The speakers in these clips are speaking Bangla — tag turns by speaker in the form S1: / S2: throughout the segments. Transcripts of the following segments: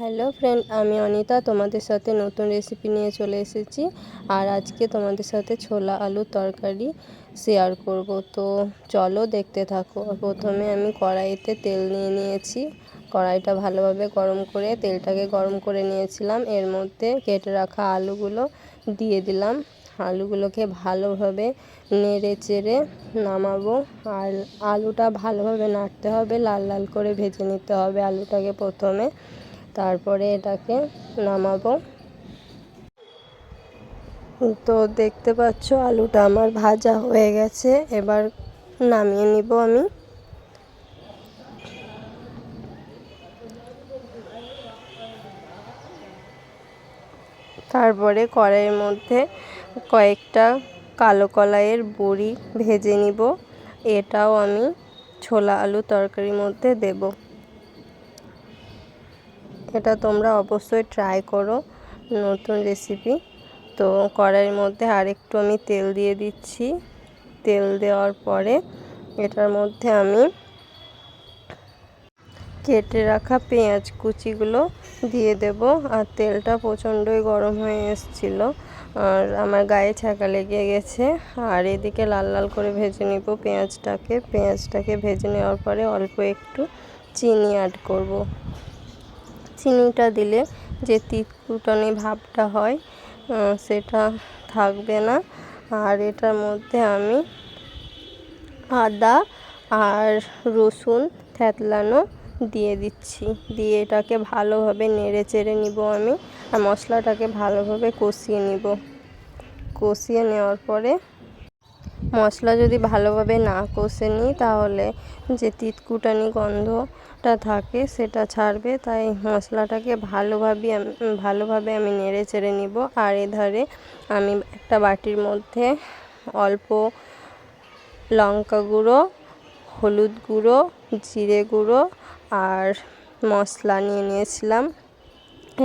S1: হ্যালো ফ্রেন্ড আমি অনিতা, তোমাদের সাথে নতুন রেসিপি নিয়ে চলে এসেছি। আর আজকে তোমাদের সাথে ছোলা আলুর তরকারি শেয়ার করব। তো চলো দেখতে থাকো। প্রথমে আমি কড়াইতে তেল নিয়ে নিয়েছি। কড়াইটা ভালোভাবে গরম করে তেলটাকে গরম করে নিয়েছিলাম। এর মধ্যে কেটে রাখা আলুগুলো দিয়ে দিলাম। আলুগুলোকে ভালোভাবে নেড়ে চেড়ে নামাবো। আর আলুটা ভালোভাবে নাড়তে হবে, লাল লাল করে ভেজে নিতে হবে আলুটাকে প্রথমে। তারপরে এটাকে নামাবো। তো দেখতে পাচ্ছ, আলুটা আমার ভাজা হয়ে গেছে, এবার নামিয়ে নিব আমি। তারপরে কড়াইয়ের মধ্যে কয়েকটা কালো কলাইয়ের বড়ি ভেজে নিব। এটাও আমি ছোলা আলু তরকারির মধ্যে দেব। এটা তোমরা অবশ্যই ট্রাই করো নতুন রেসিপি তো কড়াইয়ের মধ্যে আরেকটু আমি তেল দিয়ে দিচ্ছি। তেল দেওয়ার পরে এটার মধ্যে আমি কেটে রাখা পেঁয়াজ কুচিগুলো দিয়ে দেব। আর তেলটা প্রচণ্ডই গরম হয়ে এসেছিল। আর আমার গায়ে ছাকা লেগে গেছে। আর এদিকে লাল লাল করে ভেজে নিব পেঁয়াজটাকে। পেঁয়াজটাকে ভেজে নেওয়ার পরে অল্প একটু চিনি অ্যাড করব। চিনিটা দিলে যে তিতকুটানি ভাবটা হয় সেটা থাকবে না। আর এটার মধ্যে আমি আদা আর রসুন থ্যাতলানো দিয়ে দিচ্ছি। দিয়ে এটাকে ভালোভাবে নেড়ে চেড়ে নিব আমি, আর মশলাটাকে ভালোভাবে কষিয়ে নিব। কষিয়ে নেওয়ার পরে মশলা যদি ভালোভাবে না কষে নিই, তাহলে যে তিতকুটানি গন্ধটা থাকে সেটা ছাড়বে। তাই মশলাটাকে ভালোভাবে ভালোভাবে আমি নেড়ে চেড়ে নিব। আর এধারে আমি একটা বাটির মধ্যে অল্প লঙ্কা গুঁড়ো, হলুদ গুঁড়ো, জিরে গুঁড়ো আর মশলা নিয়ে নিয়েছিলাম।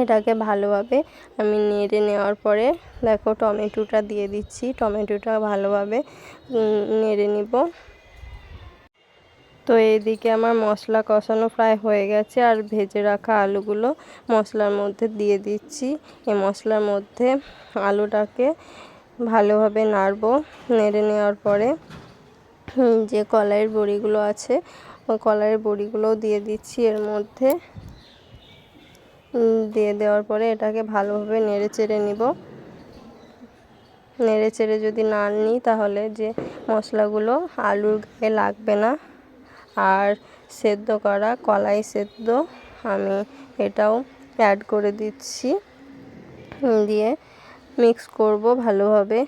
S1: এটাকে ভালোভাবে আমি নেড়ে নেওয়ার পরে দেখো টমেটোটা দিয়ে দিচ্ছি, টমেটোটা ভালোভাবে নেড়ে নিব। তো এইদিকে আমার মশলা কষানো প্রায় হয়ে গেছে, আর ভেজে রাখা আলুগুলো মশলার মধ্যে দিয়ে দিচ্ছি। এই মশলার মধ্যে আলুটাকে ভালোভাবে নাড়বো, নেড়ে নেওয়ার পরে যে কলাইয়ের বড়িগুলো আছে, ওই কলাইয়ের বড়িগুলোও দিয়ে দিচ্ছি। এর মধ্যে দিয়ে দেওয়ার পরে এটাকে ভালোভাবে নেড়ে চেড়ে নিব। নেড়ে চেড়ে যদি না নিই তাহলে যে মশলাগুলো আলুর গায়ে লাগবে না। আর সেদ্ধ করা কলাই সেদ্ধ আমি এটাও অ্যাড করে দিচ্ছি। দিয়ে মিক্স করব ভালোভাবে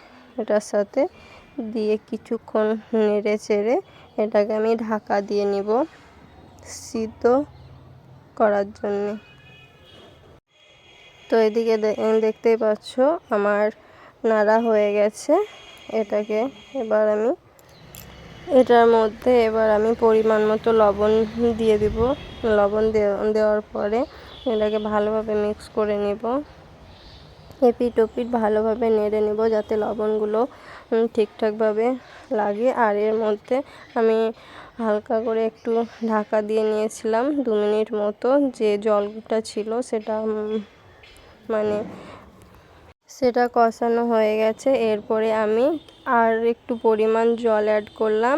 S1: এটার সাথে। দিয়ে কিছুক্ষণ নেড়ে চেড়ে এটাকে আমি ঢাকা দিয়ে নিব সিদ্ধ করার জন্যে। তো এদিকে দেখতেই পাচ্ছ আমার নাড়া হয়ে গেছে এটাকে। এবার আমি এটার মধ্যে এবার আমি পরিমাণ মতো লবণ দিয়ে দিব। লবণ দেওয়ার পরে এটাকে ভালোভাবে মিক্স করে নেব। এপিট ওপিট ভালোভাবে নেড়ে নেব যাতে লবণগুলো ঠিকঠাকভাবে লাগে। আর এর মধ্যে আমি হালকা করে একটু ঢাকা দিয়ে নিয়েছিলাম দু মিনিট মতো। যে জলটা ছিল সেটা মানে সেটা কষানো হয়ে গেছে। এরপরে আমি আর একটু পরিমাণ জল অ্যাড করলাম।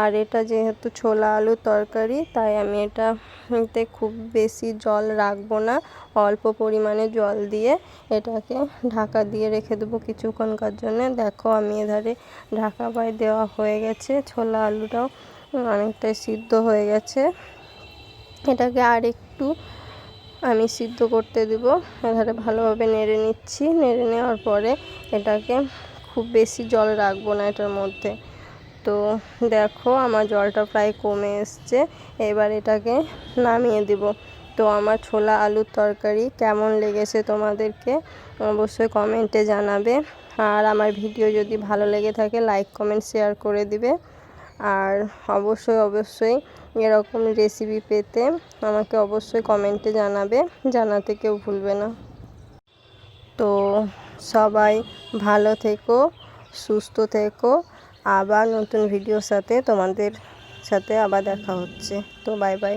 S1: আর এটা যেহেতু ছোলা আলুর তরকারি, তাই আমি এটাতে খুব বেশি জল রাখব না। অল্প পরিমাণে জল দিয়ে এটাকে ঢাকা দিয়ে রেখে দেবো কিছুক্ষণকার জন্য। দেখো আমি এধারে ঢাকা পায়ে দেওয়া হয়ে গেছে। ছোলা আলুটাও অনেকটাই সিদ্ধ হয়ে গেছে। এটাকে আর একটু আমি সিদ্ধ করতে দেবো। এধারে ভালোভাবে নেড়ে নিচ্ছি। নেড়ে নেওয়ার পরে এটাকে খুব বেশি জল রাখব না এটার মধ্যে। তো দেখো আমার জলটা প্রায় কমে এসছে। এবার এটাকে নামিয়ে দিব। তো আমার ছোলা আলুর তরকারি কেমন লেগেছে তোমাদেরকে অবশ্যই কমেন্টে জানাবে। আর আমার ভিডিও যদি ভালো লেগে থাকে লাইক কমেন্ট শেয়ার করে দিবে। আর অবশ্যই অবশ্যই এরকম রেসিপি পেতে আমাকে অবশ্যই কমেন্টে জানাবে, জানাতে কেউ ভুলবে না। তো সবাই ভালো থেকো, সুস্থ থেকো। আবার নতুন ভিডিওর সাথে তোমাদের সাথে আবার দেখা হচ্ছে। তো বাই বাই